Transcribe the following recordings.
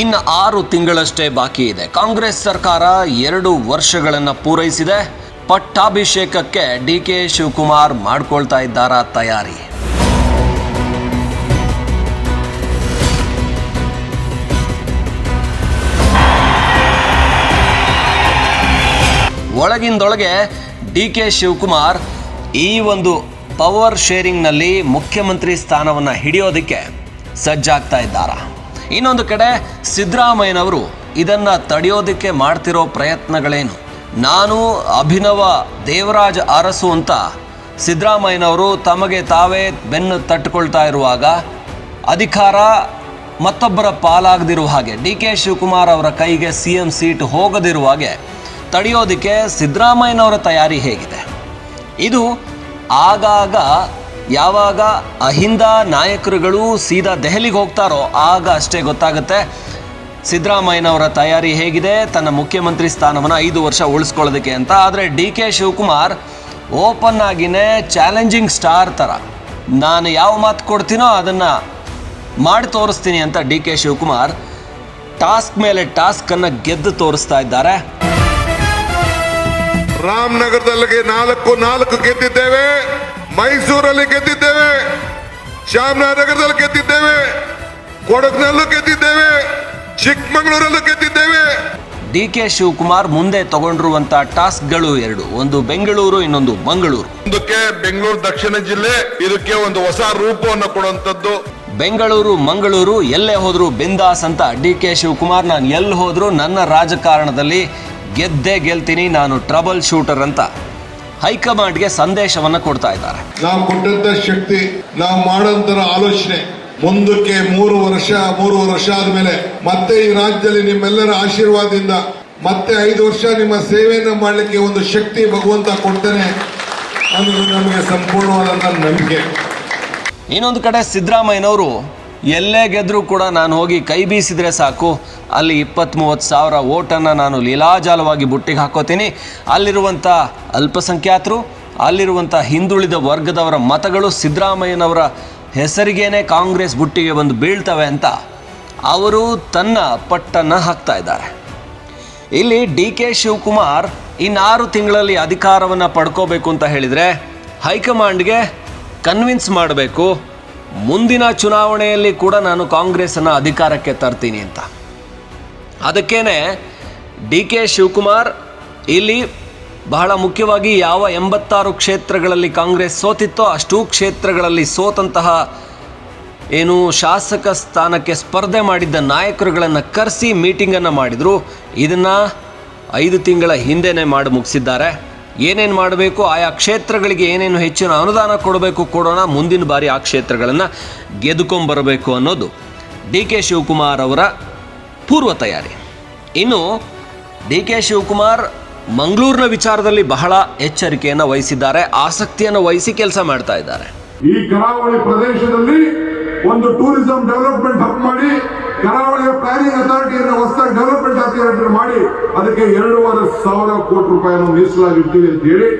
ಇನ್ನು ಆರು ತಿಂಗಳಷ್ಟೇ ಬಾಕಿ ಇದೆ. ಕಾಂಗ್ರೆಸ್ ಸರ್ಕಾರ ಎರಡು ವರ್ಷಗಳನ್ನು ಪೂರೈಸಿದೆ. ಪಟ್ಟಾಭಿಷೇಕಕ್ಕೆ ಡಿ ಕೆ ಶಿವಕುಮಾರ್ ಮಾಡ್ಕೊಳ್ತಾ ಇದ್ದಾರಾ ತಯಾರಿ? ಒಳಗಿಂದೊಳಗೆ ಡಿ ಕೆ ಶಿವಕುಮಾರ್ ಈ ಒಂದು ಪವರ್ ಶೇರಿಂಗ್ನಲ್ಲಿ ಮುಖ್ಯಮಂತ್ರಿ ಸ್ಥಾನವನ್ನು ಹಿಡಿಯೋದಕ್ಕೆ ಸಜ್ಜಾಗ್ತಾ ಇದ್ದಾರ? ಇನ್ನೊಂದು ಕಡೆ ಸಿದ್ದರಾಮಯ್ಯನವರು ಇದನ್ನು ತಡೆಯೋದಕ್ಕೆ ಮಾಡ್ತಿರೋ ಪ್ರಯತ್ನಗಳೇನು? ನಾನು ಅಭಿನವ ದೇವರಾಜ ಅರಸು ಅಂತ ಸಿದ್ದರಾಮಯ್ಯನವರು ತಮಗೆ ತಾವೇ ಬೆನ್ನು ತಟ್ಟುಕೊಳ್ತಾ ಇರುವಾಗ ಅಧಿಕಾರ ಮತ್ತೊಬ್ಬರ ಪಾಲಾಗದಿರುವ ಹಾಗೆ ಡಿ ಕೆ ಶಿವಕುಮಾರ್ ಅವರ ಕೈಗೆ ಸಿ ಎಂ ಸೀಟ್ ಹೋಗದಿರುವ ಹಾಗೆ ತಡೆಯೋದಕ್ಕೆ ಸಿದ್ದರಾಮಯ್ಯನವರ ತಯಾರಿ ಹೇಗಿದೆ? ಇದು ಆಗಾಗ ಯಾವಾಗ ಅಹಿಂದ ನಾಯಕರುಗಳು ಸೀದಾ ದೆಹಲಿಗೆ ಹೋಗ್ತಾರೋ ಆಗ ಅಷ್ಟೇ ಗೊತ್ತಾಗುತ್ತೆ. ಸಿದ್ದರಾಮಯ್ಯನವರ ತಯಾರಿ ಹೇಗಿದೆ, ತನ್ನ ಮುಖ್ಯಮಂತ್ರಿ ಸ್ಥಾನವನ್ನು ಐದು ವರ್ಷ ಉಳಿಸ್ಕೊಳ್ಳೋದಕ್ಕೆ ಅಂತ. ಆದರೆ ಡಿ ಕೆ ಶಿವಕುಮಾರ್ ಓಪನ್ ಆಗಿನೇ ಚಾಲೆಂಜಿಂಗ್ ಸ್ಟಾರ್ ಥರ ನಾನು ಯಾವ ಮಾತು ಕೊಡ್ತೀನೋ ಅದನ್ನು ಮಾಡಿ ತೋರಿಸ್ತೀನಿ ಅಂತ ಡಿ ಕೆ ಶಿವಕುಮಾರ್ ಟಾಸ್ಕ್ ಮೇಲೆ ಟಾಸ್ಕನ್ನು ಗೆದ್ದು ತೋರಿಸ್ತಾ ಇದ್ದಾರೆ. ರಾಮನಗರದಲ್ಲಿ ನಾಲ್ಕು ನಾಲ್ಕು ಗೆದ್ದಿದ್ದೇವೆ. ಮೈಸೂರಲ್ಲಿ ಗೆದ್ದಿದ್ದೇವೆ ಚಾಮರಾಜನಗರದಲ್ಲಿ ಗೆದ್ದಿದ್ದೇವೆ ಕೊಡಗಿನಲ್ಲೂ ಗೆದ್ದಿದ್ದೇವೆ ಚಿಕ್ಕಮಗಳೂರಲ್ಲೂ ಗೆದ್ದಿದ್ದೇವೆ. ಡಿ ಕೆ ಶಿವಕುಮಾರ್ ಮುಂದೆ ತಗೊಂಡಿರುವಂಥ ಟಾಸ್ಕ್ಗಳು ಎರಡು ಒಂದು ಬೆಂಗಳೂರು ಇನ್ನೊಂದು ಮಂಗಳೂರು. ಇದಕ್ಕೆ ಬೆಂಗಳೂರು ದಕ್ಷಿಣ ಜಿಲ್ಲೆ ಇದಕ್ಕೆ ಒಂದು ಹೊಸ ರೂಪವನ್ನು ಕೊಡುವಂತದ್ದು ಬೆಂಗಳೂರು ಮಂಗಳೂರು ಎಲ್ಲೇ ಹೋದ್ರು ಬಿಂದಾಸ್ ಅಂತ ಡಿ ಕೆ ಶಿವಕುಮಾರ್ ನಾನು ಎಲ್ಲಿ ಹೋದ್ರು ನನ್ನ ರಾಜಕಾರಣದಲ್ಲಿ ಗೆದ್ದೇ ಗೆಲ್ತೀನಿ ನಾನು ಟ್ರಬಲ್ ಶೂಟರ್ ಅಂತ. ಹೈಕಮಾಂಡ್ಗೆ ಸಂದೇಶವನ್ನು ಕೊಡ್ತಾ ಇದ್ದಾರೆ. ನಾವು ಕೊಟ್ಟಂತ ಶಕ್ತಿ ನಾವು ಮಾಡಂತ ಆಲೋಚನೆ ಮುಂದಕ್ಕೆ ಮೂರು ವರ್ಷ ಮೂರು ವರ್ಷ ಆದ್ಮೇಲೆ ಮತ್ತೆ ಈ ರಾಜ್ಯದಲ್ಲಿ ನಿಮ್ಮೆಲ್ಲರ ಆಶೀರ್ವಾದದಿಂದ ಮತ್ತೆ ಐದು ವರ್ಷ ನಿಮ್ಮ ಸೇವೆಯನ್ನು ಮಾಡಲಿಕ್ಕೆ ಒಂದು ಶಕ್ತಿ ಭಗವಂತ ಕೊಡ್ತಾನೆ ಅನ್ನೋದು ನಮಗೆ ಸಂಪೂರ್ಣವಾದಂತ ನಂಬಿಕೆ. ಇನ್ನೊಂದು ಕಡೆ ಸಿದ್ದರಾಮಯ್ಯನವರು ಎಲ್ಲೇ ಗೆದ್ರೂ ಕೂಡ ನಾನು ಹೋಗಿ ಕೈ ಬೀಸಿದ್ರೆ ಸಾಕು. ಅಲ್ಲಿ ಇಪ್ಪತ್ತ್ ಮೂವತ್ತು ಸಾವಿರ ಓಟನ್ನು ನಾನು ಲೀಲಾಜಾಲವಾಗಿ ಬುಟ್ಟಿಗೆ ಹಾಕೋತೀನಿ. ಅಲ್ಲಿರುವಂಥ ಅಲ್ಪಸಂಖ್ಯಾತರು ಅಲ್ಲಿರುವಂಥ ಹಿಂದುಳಿದ ವರ್ಗದವರ ಮತಗಳು ಸಿದ್ದರಾಮಯ್ಯನವರ ಹೆಸರಿಗೇನೆ ಕಾಂಗ್ರೆಸ್ ಬುಟ್ಟಿಗೆ ಬಂದು ಬೀಳ್ತವೆ ಅಂತ ಅವರು ತನ್ನ ಪಟ್ಟನ್ನು ಹಾಕ್ತಾ ಇದ್ದಾರೆ. ಇಲ್ಲಿ ಡಿ ಕೆ ಶಿವಕುಮಾರ್ ಇನ್ನಾರು ತಿಂಗಳಲ್ಲಿ ಅಧಿಕಾರವನ್ನು ಪಡ್ಕೋಬೇಕು ಅಂತ ಹೇಳಿದರೆ ಹೈಕಮಾಂಡ್ಗೆ ಕನ್ವಿನ್ಸ್ ಮಾಡಬೇಕು. ಮುಂದಿನ ಚುನಾವಣೆಯಲ್ಲಿ ಕೂಡ ನಾನು ಕಾಂಗ್ರೆಸ್ಸನ್ನು ಅಧಿಕಾರಕ್ಕೆ ತರ್ತೀನಿ ಅಂತ. ಅದಕ್ಕೇನೆ ಡಿ ಕೆ ಶಿವಕುಮಾರ್ ಇಲ್ಲಿ ಬಹಳ ಮುಖ್ಯವಾಗಿ ಯಾವ ಎಂಬತ್ತಾರು ಕ್ಷೇತ್ರಗಳಲ್ಲಿ ಕಾಂಗ್ರೆಸ್ ಸೋತಿತ್ತೋ ಅಷ್ಟೂ ಕ್ಷೇತ್ರಗಳಲ್ಲಿ ಸೋತಂತಹ ಏನು ಶಾಸಕ ಸ್ಥಾನಕ್ಕೆ ಸ್ಪರ್ಧೆ ಮಾಡಿದ್ದ ನಾಯಕರುಗಳನ್ನು ಕರೆಸಿ ಮೀಟಿಂಗನ್ನು ಮಾಡಿದರು. ಇದನ್ನು ಐದು ತಿಂಗಳ ಹಿಂದೆನೇ ಮಾಡಿ ಮುಗಿಸಿದ್ದಾರೆ. ಏನೇನು ಮಾಡಬೇಕು, ಆಯಾ ಕ್ಷೇತ್ರಗಳಿಗೆ ಏನೇನು ಹೆಚ್ಚಿನ ಅನುದಾನ ಕೊಡಬೇಕು ಕೊಡೋಣ, ಮುಂದಿನ ಬಾರಿ ಆ ಕ್ಷೇತ್ರಗಳನ್ನು ಗೆದ್ದುಕೊಂಬರಬೇಕು ಅನ್ನೋದು ಡಿ ಕೆ ಶಿವಕುಮಾರ್ ಅವರ ಪೂರ್ವ ತಯಾರಿ. ಇನ್ನು ಡಿ ಕೆ ಶಿವಕುಮಾರ್ ಮಂಗಳೂರಿನ ವಿಚಾರದಲ್ಲಿ ಬಹಳ ಎಚ್ಚರಿಕೆಯನ್ನು ವಹಿಸಿದ್ದಾರೆ, ಆಸಕ್ತಿಯನ್ನು ವಹಿಸಿ ಕೆಲಸ ಮಾಡ್ತಾ ಇದ್ದಾರೆ. ಈ ಕರಾವಳಿ ಪ್ರದೇಶದಲ್ಲಿ ಒಂದು ಟೂರಿಸಂ ಡೆವಲಪ್ಮೆಂಟ್ ಹಬ್ ಮಾಡಿ ಕರಾವಳಿಯ ಪ್ಲಾನಿಂಗ್ ಅಥಾರಿಟಿಯನ್ನು ಹೊಸದಾಗಿ ಡೆವಲಪ್ಮೆಂಟ್ ಅಥಾರಿಟಿ ಮಾಡಿ, ಅದಕ್ಕೆ ಎರಡೂವರೆ ಸಾವಿರ ಕೋಟಿ ರೂಪಾಯಿಯನ್ನು ಮೀಸಲಾಗಿರ್ತೀವಿ ಅಂತ ಹೇಳಿ,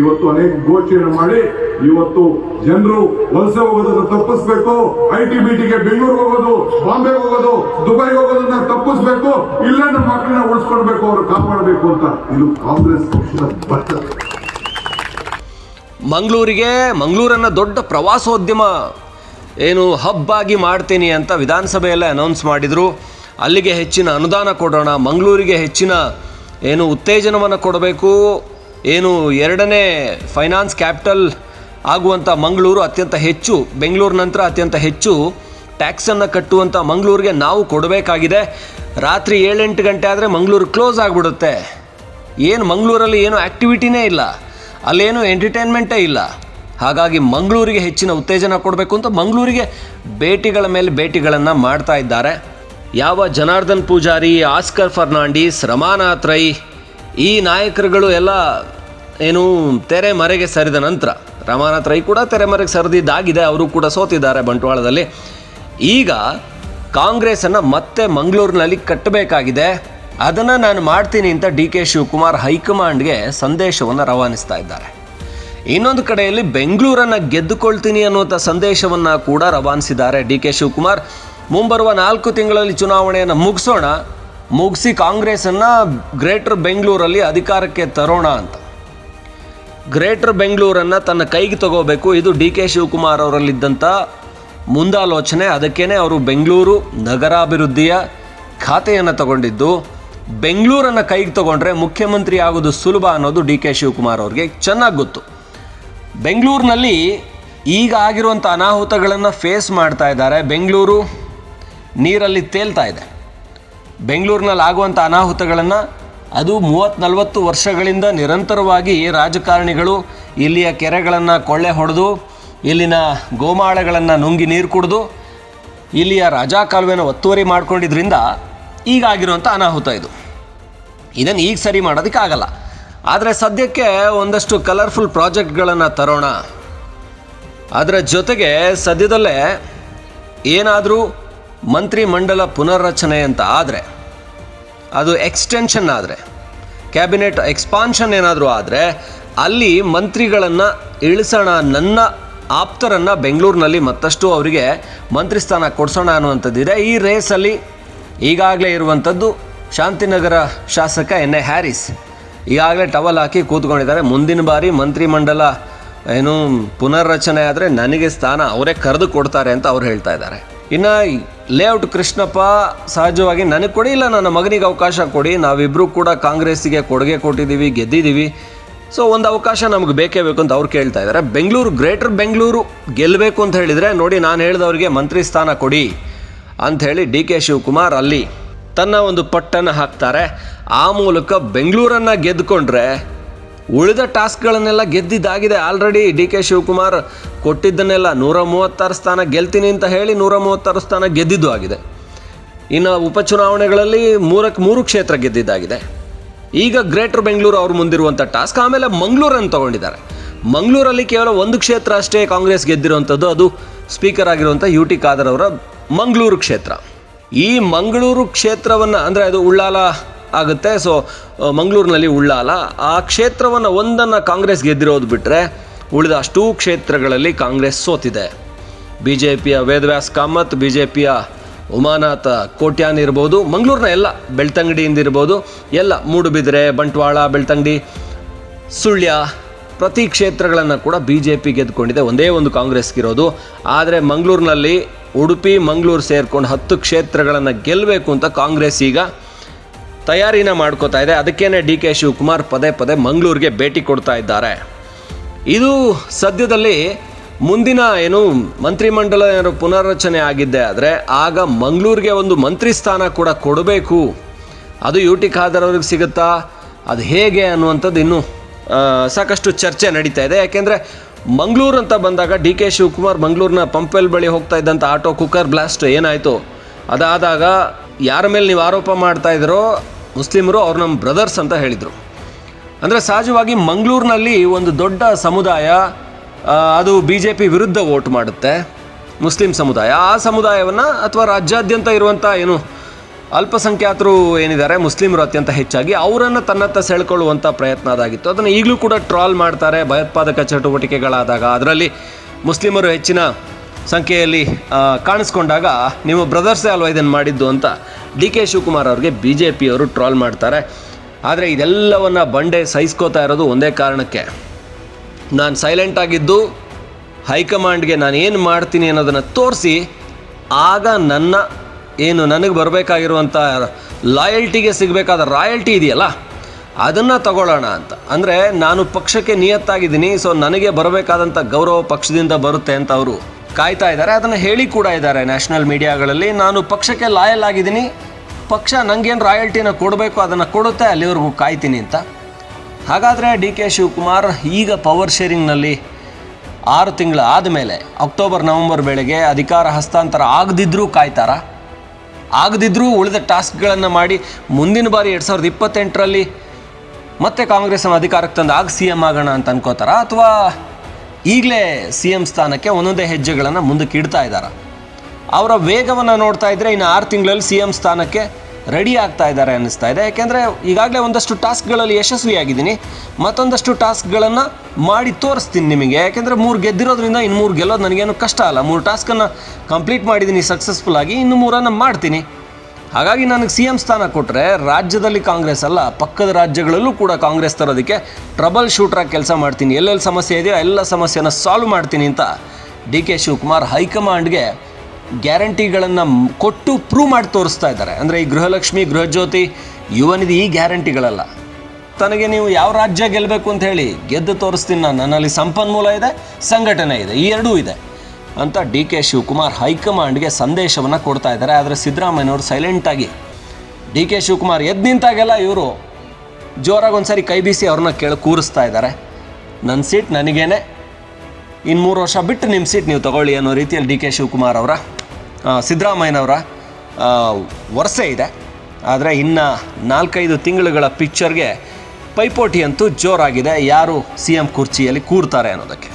ಇವತ್ತು ಅನೇಕ ಘೋಷಣೆ ಮಾಡಿ, ಇವತ್ತು ಜನರು ವಲಸೆ ಹೋಗೋದನ್ನ ತಪ್ಪಿಸ್ಬೇಕು ಐ ಟಿ ಬಿ ಟಿಗೆ ಹೋಗೋದು ಬಾಂಬೆ ಹೋಗೋದು ದುಬೈ ಹೋಗೋದನ್ನ ತಪ್ಪಿಸ್ಬೇಕು ಇಲ್ಲ ನಮ್ಮ ಮಕ್ಕಳನ್ನ ಉಳಿಸ್ಕೊಳ್ಬೇಕು, ಅವರು ಕಾಪಾಡಬೇಕು ಅಂತ ಇದು ಕಾಂಗ್ರೆಸ್ ಪಕ್ಷದ ಬದ್ಧತೆ ಮಂಗಳೂರಿಗೆ ಮಂಗಳೂರನ್ನ ದೊಡ್ಡ ಪ್ರವಾಸೋದ್ಯಮ. ಏನು ಹಬ್ ಆಗಿ ಮಾಡ್ತೀನಿ ಅಂತ ವಿಧಾನಸಭೆಯಲ್ಲೇ ಅನೌನ್ಸ್ ಮಾಡಿದರು. ಅಲ್ಲಿಗೆ ಹೆಚ್ಚಿನ ಅನುದಾನ ಕೊಡೋಣ, ಮಂಗಳೂರಿಗೆ ಹೆಚ್ಚಿನ ಏನು ಉತ್ತೇಜನವನ್ನು ಕೊಡಬೇಕು. ಏನು ಎರಡನೇ ಫೈನಾನ್ಸ್ ಕ್ಯಾಪಿಟಲ್ ಆಗುವಂಥ ಮಂಗಳೂರು ಅತ್ಯಂತ ಹೆಚ್ಚು, ಬೆಂಗಳೂರು ನಂತರ ಅತ್ಯಂತ ಹೆಚ್ಚು ಟ್ಯಾಕ್ಸನ್ನು ಕಟ್ಟುವಂಥ ಮಂಗಳೂರಿಗೆ ನಾವು ಕೊಡಬೇಕಾಗಿದೆ. ರಾತ್ರಿ ಏಳೆಂಟು ಗಂಟೆ ಆದರೆ ಮಂಗಳೂರು ಕ್ಲೋಸ್ ಆಗಿಬಿಡುತ್ತೆ. ಏನು ಮಂಗಳೂರಲ್ಲಿ ಏನು ಆ್ಯಕ್ಟಿವಿಟಿನೇ ಇಲ್ಲ. ಅಲ್ಲೇನು ಎಂಟರ್ಟೈನ್ಮೆಂಟೇ ಇಲ್ಲ. ಹಾಗಾಗಿ ಮಂಗಳೂರಿಗೆ ಹೆಚ್ಚಿನ ಉತ್ತೇಜನ ಕೊಡಬೇಕು ಅಂತ ಮಂಗಳೂರಿಗೆ ಭೇಟಿಗಳ ಮೇಲೆ ಭೇಟಿಗಳನ್ನು ಮಾಡ್ತಾ ಇದ್ದಾರೆ. ಯಾವ ಜನಾರ್ದನ್ ಪೂಜಾರಿ, ಆಸ್ಕರ್ ಫರ್ನಾಂಡಿಸ್, ರಮಾನಾಥ್ ರೈ, ಈ ನಾಯಕರುಗಳು ಎಲ್ಲ ಏನು ತೆರೆಮರೆಗೆ ಸರಿದ ನಂತರ, ರಮಾನಾಥ್ ರೈ ಕೂಡ ತೆರೆಮರೆಗೆ ಸರಿದಿದ್ದಾಗಿದೆ, ಅವರು ಕೂಡ ಸೋತಿದ್ದಾರೆ ಬಂಟ್ವಾಳದಲ್ಲಿ. ಈಗ ಕಾಂಗ್ರೆಸನ್ನು ಮತ್ತೆ ಮಂಗಳೂರಿನಲ್ಲಿ ಕಟ್ಟಬೇಕಾಗಿದೆ. ಅದನ್ನು ನಾನು ಮಾಡ್ತೀನಿ ಅಂತ ಡಿ ಕೆ ಶಿವಕುಮಾರ್ ಹೈಕಮಾಂಡ್ಗೆ ಸಂದೇಶವನ್ನು ರವಾನಿಸ್ತಾ ಇದ್ದಾರೆ. ಇನ್ನೊಂದು ಕಡೆಯಲ್ಲಿ ಬೆಂಗಳೂರನ್ನು ಗೆದ್ದುಕೊಳ್ತೀನಿ ಅನ್ನುವಂಥ ಸಂದೇಶವನ್ನು ಕೂಡ ರವಾನಿಸಿದ್ದಾರೆ ಡಿ ಕೆ ಶಿವಕುಮಾರ್. ಮುಂಬರುವ ನಾಲ್ಕು ತಿಂಗಳಲ್ಲಿ ಚುನಾವಣೆಯನ್ನು ಮುಗಿಸೋಣ. ಮುಗಿಸಿ ಕಾಂಗ್ರೆಸ್ಸನ್ನು ಗ್ರೇಟರ್ ಬೆಂಗಳೂರಲ್ಲಿ ಅಧಿಕಾರಕ್ಕೆ ತರೋಣ ಅಂತ. ಗ್ರೇಟರ್ ಬೆಂಗಳೂರನ್ನು ತನ್ನ ಕೈಗೆ ತಗೋಬೇಕು. ಇದು ಡಿ ಕೆ ಶಿವಕುಮಾರ್ ಅವರಲ್ಲಿದ್ದಂಥ ಮುಂದಾಲೋಚನೆ. ಅದಕ್ಕೇ ಅವರು ಬೆಂಗಳೂರು ನಗರಾಭಿವೃದ್ಧಿಯ ಖಾತೆಯನ್ನು ತಗೊಂಡಿದ್ದು. ಬೆಂಗಳೂರನ್ನು ಕೈಗೆ ತಗೊಂಡ್ರೆ ಮುಖ್ಯಮಂತ್ರಿ ಆಗೋದು ಸುಲಭ ಅನ್ನೋದು ಡಿ ಕೆ ಶಿವಕುಮಾರ್ ಅವ್ರಿಗೆ ಚೆನ್ನಾಗಿ ಗೊತ್ತು. ಬೆಂಗಳೂರಿನಲ್ಲಿ ಈಗ ಆಗಿರುವಂಥ ಅನಾಹುತಗಳನ್ನು ಫೇಸ್ ಮಾಡ್ತಾ ಇದ್ದಾರೆ. ಬೆಂಗಳೂರು ನೀರಲ್ಲಿ ತೇಲ್ತಾ ಇದೆ. ಬೆಂಗಳೂರಿನಲ್ಲಿ ಆಗುವಂಥ ಅನಾಹುತಗಳನ್ನು ಅದು ಮೂವತ್ತು ನಲವತ್ತು ವರ್ಷಗಳಿಂದ ನಿರಂತರವಾಗಿ ರಾಜಕಾರಣಿಗಳು ಇಲ್ಲಿಯ ಕೆರೆಗಳನ್ನು ಕೊಳ್ಳೆ ಹೊಡೆದು, ಇಲ್ಲಿನ ಗೋಮಾಳಗಳನ್ನು ನುಂಗಿ ನೀರು ಕುಡಿದು, ಇಲ್ಲಿಯ ರಾಜಾ ಕಾಲುವೆನ ಒತ್ತುವರಿ ಮಾಡ್ಕೊಂಡಿದ್ರಿಂದ ಈಗ ಆಗಿರುವಂಥ ಅನಾಹುತ ಇದು. ಇದನ್ನು ಈಗ ಸರಿ ಮಾಡೋದಕ್ಕಾಗಲ್ಲ. ಆದರೆ ಸದ್ಯಕ್ಕೆ ಒಂದಷ್ಟು ಕಲರ್ಫುಲ್ ಪ್ರಾಜೆಕ್ಟ್ಗಳನ್ನು ತರೋಣ. ಅದರ ಜೊತೆಗೆ ಸದ್ಯದಲ್ಲೇ ಏನಾದರೂ ಮಂತ್ರಿಮಂಡಲ ಪುನರ್ರಚನೆ ಅಂತ ಆದರೆ, ಅದು ಎಕ್ಸ್ಟೆನ್ಷನ್ ಆದರೆ ಕ್ಯಾಬಿನೆಟ್ ಎಕ್ಸ್ಪಾನ್ಷನ್ ಏನಾದರೂ ಆದರೆ, ಅಲ್ಲಿ ಮಂತ್ರಿಗಳನ್ನು ಇಳಿಸೋಣ, ನನ್ನ ಆಪ್ತರನ್ನು ಬೆಂಗಳೂರಿನಲ್ಲಿ ಮತ್ತಷ್ಟು ಅವರಿಗೆ ಮಂತ್ರಿ ಸ್ಥಾನ ಕೊಡಿಸೋಣ ಅನ್ನುವಂಥದ್ದಿದೆ. ಈ ರೇಸಲ್ಲಿ ಈಗಾಗಲೇ ಇರುವಂಥದ್ದು ಶಾಂತಿನಗರ ಶಾಸಕ ಎನ್ ಎ ಹ್ಯಾರಿಸ್. ಈಗಾಗಲೇ ಟವಲ್ ಹಾಕಿ ಕೂತ್ಕೊಂಡಿದ್ದಾರೆ. ಮುಂದಿನ ಬಾರಿ ಮಂತ್ರಿಮಂಡಲ ಏನು ಪುನರ್ರಚನೆ ಆದರೆ ನನಗೆ ಸ್ಥಾನ ಅವರೇ ಕರೆದು ಕೊಡ್ತಾರೆ ಅಂತ ಅವ್ರು ಹೇಳ್ತಾ ಇದ್ದಾರೆ. ಇನ್ನು ಲೇಔಟ್ ಕೃಷ್ಣಪ್ಪ ಸಹಜವಾಗಿ ನನಗೆ ಕೊಡಿ ಇಲ್ಲ, ನನ್ನ ಮಗನಿಗೆ ಅವಕಾಶ ಕೊಡಿ. ನಾವಿಬ್ಬರೂ ಕೂಡ ಕಾಂಗ್ರೆಸ್ಸಿಗೆ ಕೊಡುಗೆ ಕೊಟ್ಟಿದ್ದೀವಿ, ಗೆದ್ದಿದ್ದೀವಿ. ಸೊ ಒಂದು ಅವಕಾಶ ನಮ್ಗೆ ಬೇಕೇ ಬೇಕು ಅಂತ ಅವ್ರು ಕೇಳ್ತಾ ಇದ್ದಾರೆ. ಬೆಂಗಳೂರು, ಗ್ರೇಟರ್ ಬೆಂಗಳೂರು ಗೆಲ್ಲಬೇಕು ಅಂತ ಹೇಳಿದರೆ ನೋಡಿ, ನಾನು ಹೇಳಿದವ್ರಿಗೆ ಮಂತ್ರಿ ಸ್ಥಾನ ಕೊಡಿ ಅಂಥೇಳಿ ಡಿ ಕೆ ಶಿವಕುಮಾರ್ ಅಲ್ಲಿ ತನ್ನ ಒಂದು ಪಟ್ಟನ್ನು ಹಾಕ್ತಾರೆ. ಆ ಮೂಲಕ ಬೆಂಗಳೂರನ್ನು ಗೆದ್ದುಕೊಂಡ್ರೆ ಉಳಿದ ಟಾಸ್ಕ್ಗಳನ್ನೆಲ್ಲ ಗೆದ್ದಿದ್ದಾಗಿದೆ ಆಲ್ರೆಡಿ ಡಿ ಕೆ ಶಿವಕುಮಾರ್. ಕೊಟ್ಟಿದ್ದನ್ನೆಲ್ಲ ನೂರ ಮೂವತ್ತಾರು ಸ್ಥಾನ ಗೆಲ್ತೀನಿ ಅಂತ ಹೇಳಿ ನೂರ ಮೂವತ್ತಾರು ಸ್ಥಾನ ಗೆದ್ದಿದ್ದು ಆಗಿದೆ. ಇನ್ನು ಉಪಚುನಾವಣೆಗಳಲ್ಲಿ ಮೂರಕ್ಕೆ ಮೂರು ಕ್ಷೇತ್ರ ಗೆದ್ದಿದ್ದಾಗಿದೆ. ಈಗ ಗ್ರೇಟರ್ ಬೆಂಗಳೂರು ಅವ್ರ ಮುಂದಿರುವಂಥ ಟಾಸ್ಕ್, ಆಮೇಲೆ ಮಂಗಳೂರನ್ನು ತಗೊಂಡಿದ್ದಾರೆ. ಮಂಗಳೂರಲ್ಲಿ ಕೇವಲ ಒಂದು ಕ್ಷೇತ್ರ ಅಷ್ಟೇ ಕಾಂಗ್ರೆಸ್ ಗೆದ್ದಿರುವಂಥದ್ದು ಅದು ಸ್ಪೀಕರ್ ಆಗಿರುವಂಥ ಯು ಟಿ ಖಾದರ್ ಅವರ ಮಂಗಳೂರು ಕ್ಷೇತ್ರ. ಈ ಮಂಗಳೂರು ಕ್ಷೇತ್ರವನ್ನು, ಅಂದರೆ ಅದು ಉಳ್ಳಾಲ ಆಗುತ್ತೆ. ಸೊ ಮಂಗಳೂರಿನಲ್ಲಿ ಉಳ್ಳಾಲ. ಆ ಕ್ಷೇತ್ರವನ್ನು ಒಂದನ್ನು ಕಾಂಗ್ರೆಸ್ ಗೆದ್ದಿರೋದು ಬಿಟ್ಟರೆ ಉಳಿದ ಅಷ್ಟೂ ಕ್ಷೇತ್ರಗಳಲ್ಲಿ ಕಾಂಗ್ರೆಸ್ ಸೋತಿದೆ. ಬಿ ಜೆ ಪಿಯ ವೇದವ್ಯಾಸ್ ಕಾಮತ್ ಬಿ ಜೆ ಪಿಯ ಉಮಾನಾಥ ಕೋಟ್ಯಾನ್ ಇರ್ಬೋದು, ಮಂಗಳೂರಿನ ಎಲ್ಲ ಬೆಳ್ತಂಗಡಿಯಿಂದ ಇರ್ಬೋದು, ಎಲ್ಲ ಮೂಡುಬಿದಿರೆ, ಬಂಟ್ವಾಳ, ಬೆಳ್ತಂಗಡಿ, ಸುಳ್ಯ, ಪ್ರತಿ ಕ್ಷೇತ್ರಗಳನ್ನು ಕೂಡ ಬಿ ಜೆ ಪಿ ಗೆದ್ದುಕೊಂಡಿದೆ. ಒಂದೇ ಒಂದು ಕಾಂಗ್ರೆಸ್ಗಿರೋದು. ಆದರೆ ಮಂಗಳೂರಿನಲ್ಲಿ ಉಡುಪಿ, ಮಂಗಳೂರು ಸೇರಿಕೊಂಡು ಹತ್ತು ಕ್ಷೇತ್ರಗಳನ್ನು ಗೆಲ್ಲಬೇಕು ಅಂತ ಕಾಂಗ್ರೆಸ್ ಈಗ ತಯಾರಿನ ಮಾಡ್ಕೋತಾ ಇದೆ. ಅದಕ್ಕೇನೆ ಡಿ ಕೆ ಶಿವಕುಮಾರ್ ಪದೇ ಪದೇ ಮಂಗಳೂರಿಗೆ ಭೇಟಿ ಕೊಡ್ತಾ ಇದ್ದಾರೆ. ಇದು ಸದ್ಯದಲ್ಲಿ ಮುಂದಿನ ಏನು ಮಂತ್ರಿಮಂಡಲ ಏನಾದ್ರು ಪುನರ್ರಚನೆ ಆಗಿದ್ದೆ ಆದರೆ ಆಗ ಮಂಗಳೂರಿಗೆ ಒಂದು ಮಂತ್ರಿ ಸ್ಥಾನ ಕೂಡ ಕೊಡಬೇಕು. ಅದು ಯು ಟಿ ಖಾದರ್ ಅವ್ರಿಗೆ ಸಿಗುತ್ತಾ? ಅದು ಹೇಗೆ ಅನ್ನುವಂಥದ್ದು ಇನ್ನೂ ಸಾಕಷ್ಟು ಚರ್ಚೆ ನಡೀತಾ ಇದೆ. ಯಾಕೆಂದರೆ ಮಂಗಳೂರು ಅಂತ ಬಂದಾಗ ಡಿ ಕೆ ಶಿವಕುಮಾರ್ ಮಂಗಳೂರಿನ ಪಂಪೆಲ್ ಬಳಿ ಹೋಗ್ತಾ ಇದ್ದಂಥ ಆಟೋ ಕುಕ್ಕರ್ ಬ್ಲಾಸ್ಟ್ ಏನಾಯಿತು? ಅದಾದಾಗ ಯಾರ ಮೇಲೆ ನೀವು ಆರೋಪ ಮಾಡ್ತಾ ಇದ್ರೋ ಮುಸ್ಲಿಮರು ಅವ್ರು ನಮ್ಮ ಬ್ರದರ್ಸ್ ಅಂತ ಹೇಳಿದರು. ಅಂದರೆ ಸಹಜವಾಗಿ ಮಂಗಳೂರಿನಲ್ಲಿ ಒಂದು ದೊಡ್ಡ ಸಮುದಾಯ ಅದು ಬಿ ಜೆ ಪಿ ವಿರುದ್ಧ ವೋಟ್ ಮಾಡುತ್ತೆ, ಮುಸ್ಲಿಂ ಸಮುದಾಯ. ಆ ಸಮುದಾಯವನ್ನು ಅಥವಾ ರಾಜ್ಯಾದ್ಯಂತ ಇರುವಂಥ ಏನು ಅಲ್ಪಸಂಖ್ಯಾತರು ಏನಿದ್ದಾರೆ ಮುಸ್ಲಿಮರು ಅತ್ಯಂತ ಹೆಚ್ಚಾಗಿ, ಅವರನ್ನು ತನ್ನತ್ತ ಸೆಳ್ಕೊಳ್ಳುವಂಥ ಪ್ರಯತ್ನ ಅದಾಗಿತ್ತು. ಅದನ್ನು ಈಗಲೂ ಕೂಡ ಟ್ರಾಲ್ ಮಾಡ್ತಾರೆ, ಭಯೋತ್ಪಾದಕ ಚಟುವಟಿಕೆಗಳಾದಾಗ. ಅದರಲ್ಲಿ ಮುಸ್ಲಿಮರು ಹೆಚ್ಚಿನ ಸಂಖ್ಯೆಯಲ್ಲಿ ಕಾಣಿಸ್ಕೊಂಡಾಗ ನಿಮ್ಮ ಬ್ರದರ್ಸೇ ಅಲ್ವಾ ಇದನ್ನು ಮಾಡಿದ್ದು ಅಂತ ಡಿ ಕೆ ಶಿವಕುಮಾರ್ ಅವ್ರಿಗೆ ಬಿ ಜೆ ಪಿಯವರು ಟ್ರಾಲ್ ಮಾಡ್ತಾರೆ. ಆದರೆ ಇದೆಲ್ಲವನ್ನು ಬಂಡೆ ಸಹಿಸ್ಕೋತಾ ಇರೋದು ಒಂದೇ ಕಾರಣಕ್ಕೆ. ನಾನು ಸೈಲೆಂಟ್ ಆಗಿದ್ದು, ಹೈಕಮಾಂಡ್ಗೆ ನಾನು ಏನು ಮಾಡ್ತೀನಿ ಅನ್ನೋದನ್ನು ತೋರಿಸಿ, ಆಗ ನನ್ನ ಏನು ನನಗೆ ಬರಬೇಕಾಗಿರುವಂಥ ಲಾಯಲ್ಟಿಗೆ ಸಿಗಬೇಕಾದ ರಾಯಲ್ಟಿ ಇದೆಯಲ್ಲ, ಅದನ್ನು ತಗೊಳ್ಳೋಣ ಅಂತ. ಅಂದರೆ ನಾನು ಪಕ್ಷಕ್ಕೆ ನಿಯತ್ತಾಗಿದ್ದೀನಿ ಸೊ ನನಗೆ ಬರಬೇಕಾದಂಥ ಗೌರವ ಪಕ್ಷದಿಂದ ಬರುತ್ತೆ ಅಂತ ಅವರು ಕಾಯ್ತಾ ಇದ್ದಾರೆ. ಅದನ್ನು ಹೇಳಿ ಕೂಡ ಇದ್ದಾರೆ ನ್ಯಾಷನಲ್ ಮೀಡಿಯಾಗಳಲ್ಲಿ ನಾನು ಪಕ್ಷಕ್ಕೆ ಲಾಯಲ್ ಆಗಿದ್ದೀನಿ, ಪಕ್ಷ ನನಗೇನು ರಾಯಲ್ಟಿನ ಕೊಡಬೇಕು, ಅದನ್ನು ಕೊಡುತ್ತೆ, ಅಲ್ಲಿವರೆಗೂ ಕಾಯ್ತೀನಿ ಅಂತ. ಹಾಗಾದರೆ ಡಿ ಕೆ ಶಿವಕುಮಾರ್ ಈಗ ಪವರ್ ಶೇರಿಂಗ್ನಲ್ಲಿ ಆರು ತಿಂಗಳು ಆದಮೇಲೆ ಅಕ್ಟೋಬರ್ ನವೆಂಬರ್ ವೇಳೆಗೆ ಅಧಿಕಾರ ಹಸ್ತಾಂತರ ಆಗದಿದ್ದರೂ ಕಾಯ್ತಾರ? ಆಗದಿದ್ದರೂ ಉಳಿದ ಟಾಸ್ಕ್ಗಳನ್ನು ಮಾಡಿ ಮುಂದಿನ ಬಾರಿ ಎರಡು ಸಾವಿರದ ಇಪ್ಪತ್ತೆಂಟರಲ್ಲಿ ಮತ್ತೆ ಕಾಂಗ್ರೆಸ್ನ ಅಧಿಕಾರಕ್ಕೆ ತಂದು ಆಗ ಸಿ ಎಂ ಆಗೋಣ ಅಂತ ಅನ್ಕೋತಾರ? ಅಥವಾ ಈಗಲೇ ಸಿ ಎಂ ಸ್ಥಾನಕ್ಕೆ ಒಂದೊಂದೇ ಹೆಜ್ಜೆಗಳನ್ನು ಮುಂದಕ್ಕೆ ಇಡ್ತಾ ಇದ್ದಾರೆ? ಅವರ ವೇಗವನ್ನು ನೋಡ್ತಾ ಇದ್ದರೆ ಇನ್ನು ಆರು ತಿಂಗಳಲ್ಲಿ ಸಿ ಎಂ ಸ್ಥಾನಕ್ಕೆ ರೆಡಿ ಆಗ್ತಾ ಇದ್ದಾರೆ ಅನ್ನಿಸ್ತಾ ಇದೆ. ಯಾಕೆಂದರೆ ಈಗಾಗಲೇ ಒಂದಷ್ಟು ಟಾಸ್ಕ್ಗಳಲ್ಲಿ ಯಶಸ್ವಿಯಾಗಿದ್ದೀನಿ. ಮತ್ತೊಂದಷ್ಟು ಟಾಸ್ಕ್ಗಳನ್ನು ಮಾಡಿ ತೋರಿಸ್ತೀನಿ ನಿಮಗೆ. ಯಾಕೆಂದರೆ ಮೂರು ಗೆದ್ದಿರೋದ್ರಿಂದ ಇನ್ನು ಮೂರು ಗೆಲ್ಲೋದು ನನಗೇನು ಕಷ್ಟ ಅಲ್ಲ. ಮೂರು ಟಾಸ್ಕನ್ನು ಕಂಪ್ಲೀಟ್ ಮಾಡಿದ್ದೀನಿ ಸಕ್ಸಸ್ಫುಲ್ ಆಗಿ ಇನ್ನು ಮೂರನ್ನು ಮಾಡ್ತೀನಿ. ಹಾಗಾಗಿ ನನಗೆ ಸಿ ಎಂ ಸ್ಥಾನ ಕೊಟ್ಟರೆ ರಾಜ್ಯದಲ್ಲಿ ಕಾಂಗ್ರೆಸ್ ಅಲ್ಲ, ಪಕ್ಕದ ರಾಜ್ಯಗಳಲ್ಲೂ ಕೂಡ ಕಾಂಗ್ರೆಸ್ ತರೋದಕ್ಕೆ ಟ್ರಬಲ್ ಶೂಟ್ರಾಗಿ ಕೆಲಸ ಮಾಡ್ತೀನಿ. ಎಲ್ಲೆಲ್ಲಿ ಸಮಸ್ಯೆ ಇದೆಯೋ ಎಲ್ಲ ಸಮಸ್ಯೆನ ಸಾಲ್ವ್ ಮಾಡ್ತೀನಿ ಅಂತ ಡಿ ಕೆ ಶಿವಕುಮಾರ್ ಹೈಕಮಾಂಡ್ಗೆ ಗ್ಯಾರಂಟಿಗಳನ್ನು ಕೊಟ್ಟು ಪ್ರೂವ್ ಮಾಡಿ ತೋರಿಸ್ತಾ ಇದ್ದಾರೆ. ಅಂದರೆ ಈ ಗೃಹಲಕ್ಷ್ಮಿ, ಗೃಹಜ್ಯೋತಿ, ಯುವನಿಧಿ ಈ ಗ್ಯಾರಂಟಿಗಳಲ್ಲ. ತನಗೆ ನೀವು ಯಾವ ರಾಜ್ಯ ಗೆಲ್ಲಬೇಕು ಅಂತ ಹೇಳಿ ಗೆದ್ದು ತೋರಿಸ್ತೀನಿ ನಾನು. ನನ್ನಲ್ಲಿ ಸಂಪನ್ಮೂಲ ಇದೆ, ಸಂಘಟನೆ ಇದೆ, ಈ ಎರಡೂ ಇದೆ ಅಂತ ಡಿ ಕೆ ಶಿವಕುಮಾರ್ ಹೈಕಮಾಂಡ್ಗೆ ಸಂದೇಶವನ್ನು ಕೊಡ್ತಾ ಇದ್ದಾರೆ. ಆದರೆ ಸಿದ್ದರಾಮಯ್ಯನವರು ಸೈಲೆಂಟಾಗಿ ಡಿ ಕೆ ಶಿವಕುಮಾರ್ ಎದ್ದು ನಿಂತಾಗೆಲ್ಲ ಇವರು ಜೋರಾಗಿ ಒಂದ್ಸರಿ ಕೈ ಬೀಸಿ ಅವ್ರನ್ನ ಕೇಳಿ ಕೂರಿಸ್ತಾ ಇದ್ದಾರೆ. ನನ್ನ ಸೀಟ್ ನನಗೇನೆ. ಇನ್ನು ಮೂರು ವರ್ಷ ಬಿಟ್ಟು ನಿಮ್ಮ ಸೀಟ್ ನೀವು ತಗೊಳ್ಳಿ ಅನ್ನೋ ರೀತಿಯಲ್ಲಿ ಡಿ ಕೆ ಶಿವಕುಮಾರ್ ಅವರ ಸಿದ್ದರಾಮಯ್ಯನವರ ವರ್ಸೆ ಇದೆ. ಆದರೆ ಇನ್ನು ನಾಲ್ಕೈದು ತಿಂಗಳುಗಳ ಪಿಕ್ಚರ್ಗೆ ಪೈಪೋಟಿ ಅಂತೂ ಜೋರಾಗಿದೆ. ಯಾರು ಸಿ ಎಂ ಕುರ್ಚಿಯಲ್ಲಿ ಕೂರ್ತಾರೆ ಅನ್ನೋದಕ್ಕೆ.